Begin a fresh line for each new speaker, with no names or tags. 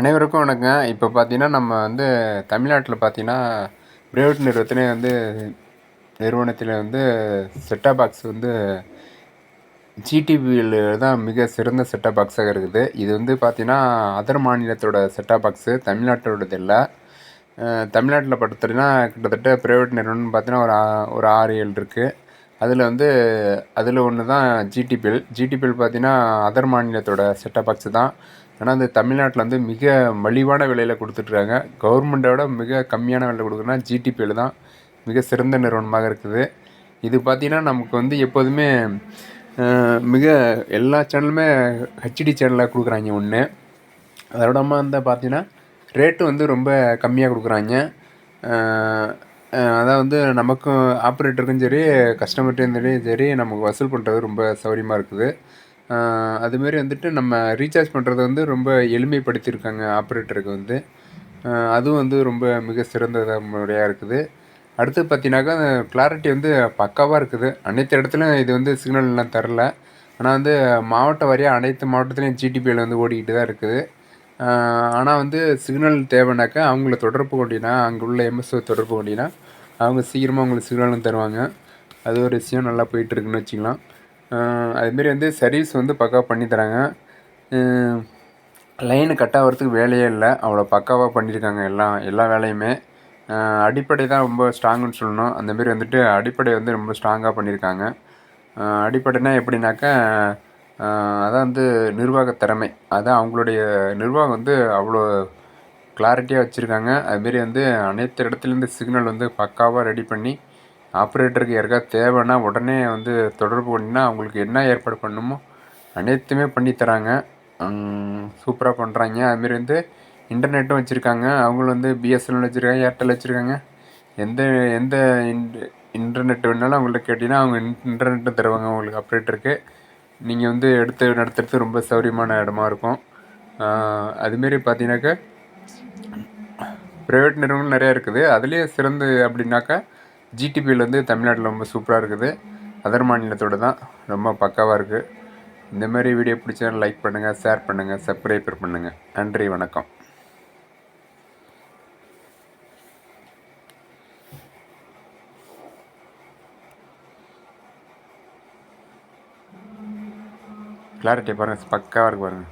அனைவருக்கும் வணக்கம் இப்போ பார்த்தீங்கன்னா நம்ம வந்து தமிழ்நாட்டில் பார்த்தீங்கன்னா பிரைவேட் நிறுவனத்திலே வந்து நிறுவனத்தில் வந்து செட்டாப் பாக்ஸ் வந்து ஜிடிபியில் தான் மிக சிறந்த செட்டாப் பாக்ஸாக இருக்குது. இது வந்து பார்த்திங்கன்னா அதர் மாநிலத்தோட செட்டாப் பாக்ஸு தமிழ்நாட்டோடது இல்லை. தமிழ்நாட்டில் படுத்துட்டுனா கிட்டத்தட்ட ப்ரைவேட் நிறுவனம்னு பார்த்தீங்கன்னா ஒரு ஒரு ஆறு ஏழு இருக்குது அதில் வந்து அதில் ஒன்று தான் ஜிடிபிஎல் ஜிடிபிஎல் பார்த்தீங்கன்னா அதர் மாநிலத்தோட செட்டப் பாக்ஸு தான். ஆனால் இந்த தமிழ்நாட்டில் வந்து மிக மலிவான விலையில் கொடுத்துட்ருக்காங்க கவர்மெண்ட்டோட மிக கம்மியான விலையில் கொடுக்குறதுனா ஜிடிபியில் தான் மிக சிறந்த நிறுவனமாக இருக்குது. இது பார்த்திங்கன்னா நமக்கு வந்து எப்போதுமே மிக எல்லா சேனலுமே ஹெச்டி சேனலாக கொடுக்குறாங்க ஒன்று அதோட வந்து பார்த்தீங்கன்னா ரேட்டு வந்து ரொம்ப கம்மியாக கொடுக்குறாங்க. அதான் வந்து நமக்கும் ஆப்ரேட்டருக்கும் சரி கஸ்டமர்கிட்டையும் சரி நமக்கு வசூல் பண்ணுறது ரொம்ப சௌகரியமாக இருக்குது. அதுமாரி வந்துட்டு நம்ம ரீசார்ஜ் பண்ணுறது வந்து ரொம்ப எளிமைப்படுத்தியிருக்காங்க ஆப்ரேட்டருக்கு வந்து. அதுவும் வந்து ரொம்ப மிக சிறந்ததாக முறையாக இருக்குது. அடுத்து பார்த்தீங்கன்னாக்கா கிளாரிட்டி வந்து பக்காவாக இருக்குது. அனைத்து இடத்துலையும் இது வந்து சிக்னல்லாம் தரல. ஆனால் வந்து மாவட்ட வாரியாக அனைத்து மாவட்டத்துலேயும் ஜிடிபியில் வந்து ஓடிக்கிட்டு தான் இருக்குது. ஆனால் வந்து சிக்னல் தேவைனாக்கா அவங்கள தொடர்பு கொண்டினா அங்கே உள்ள எம்எஸ்ஓ தொடர்பு கொண்டினா அவங்க சீக்கிரமாக அவங்களுக்கு சிக்னலும் தருவாங்க. அது ஒரு விஷயம் நல்லா போயிட்டுருக்குன்னு வச்சுக்கலாம். அதுமாரி வந்து சர்வீஸ் வந்து பக்காவாக பண்ணி தராங்க. லைனு கட் ஆகிறதுக்கு வேலையே இல்லை. அவ்வளோ பக்காவாக பண்ணியிருக்காங்க எல்லாம் எல்லா வேலையுமே. அடிப்படை தான் ரொம்ப ஸ்ட்ராங்குன்னு சொல்லணும். அந்தமாரி வந்துட்டு அடிப்படை வந்து ரொம்ப ஸ்ட்ராங்காக பண்ணியிருக்காங்க அடிப்படைனா எப்படின்னாக்கா அதான் வந்து நிர்வாக திறமை. அதான் அவங்களுடைய நிர்வாகம் வந்து அவ்வளோ கிளாரிட்டியாக வச்சுருக்காங்க. அதுமாரி வந்து அனைத்து இடத்துலேருந்து சிக்னல் வந்து பக்காவாக ரெடி பண்ணி ஆப்ரேட்டருக்கு யாருக்கா தேவைன்னா உடனே வந்து தொடர்பு பண்ணினா அவங்களுக்கு என்ன ஏற்பாடு பண்ணணுமோ அனைத்துமே பண்ணி தராங்க. சூப்பராக பண்ணுறாங்க அதுமாரி வந்து இன்டர்நெட்டும் வச்சுருக்காங்க. அவங்களும் வந்து பிஎஸ்என்எல் வச்சுருக்காங்க ஏர்டெல் வச்சுருக்காங்க. எந்த எந்த இன்டர்நெட் வேணாலும் அவங்கள்ட்ட கேட்டிங்கன்னா அவங்க இன்டர்நெட்டும் தருவாங்க உங்களுக்கு ஆப்ரேட்டருக்கு. நீங்கள் வந்து எடுத்து நடத்துறது ரொம்ப சௌரியமான இடமா இருக்கும். அதுமாரி பார்த்தீங்கன்னாக்கா ப்ரைவேட் நிறுவனங்கள் நிறையா இருக்குது. அதுலேயே சிறந்து அப்படின்னாக்கா ஜிடிபியில் வந்து தமிழ்நாட்டில் ரொம்ப சூப்பராக இருக்குது. அதர் மாநிலத்தோடு தான் ரொம்ப பக்காவாக இருக்குது இந்த மாதிரி வீடியோ பிடிச்சா லைக் பண்ணுங்கள் ஷேர் பண்ணுங்கள் சப்ஸ்கிரைபர் பண்ணுங்கள் நன்றி வணக்கம். கிளாரிட்டி பாருங்கள் பக்காவாக இருக்குது பாருங்கள்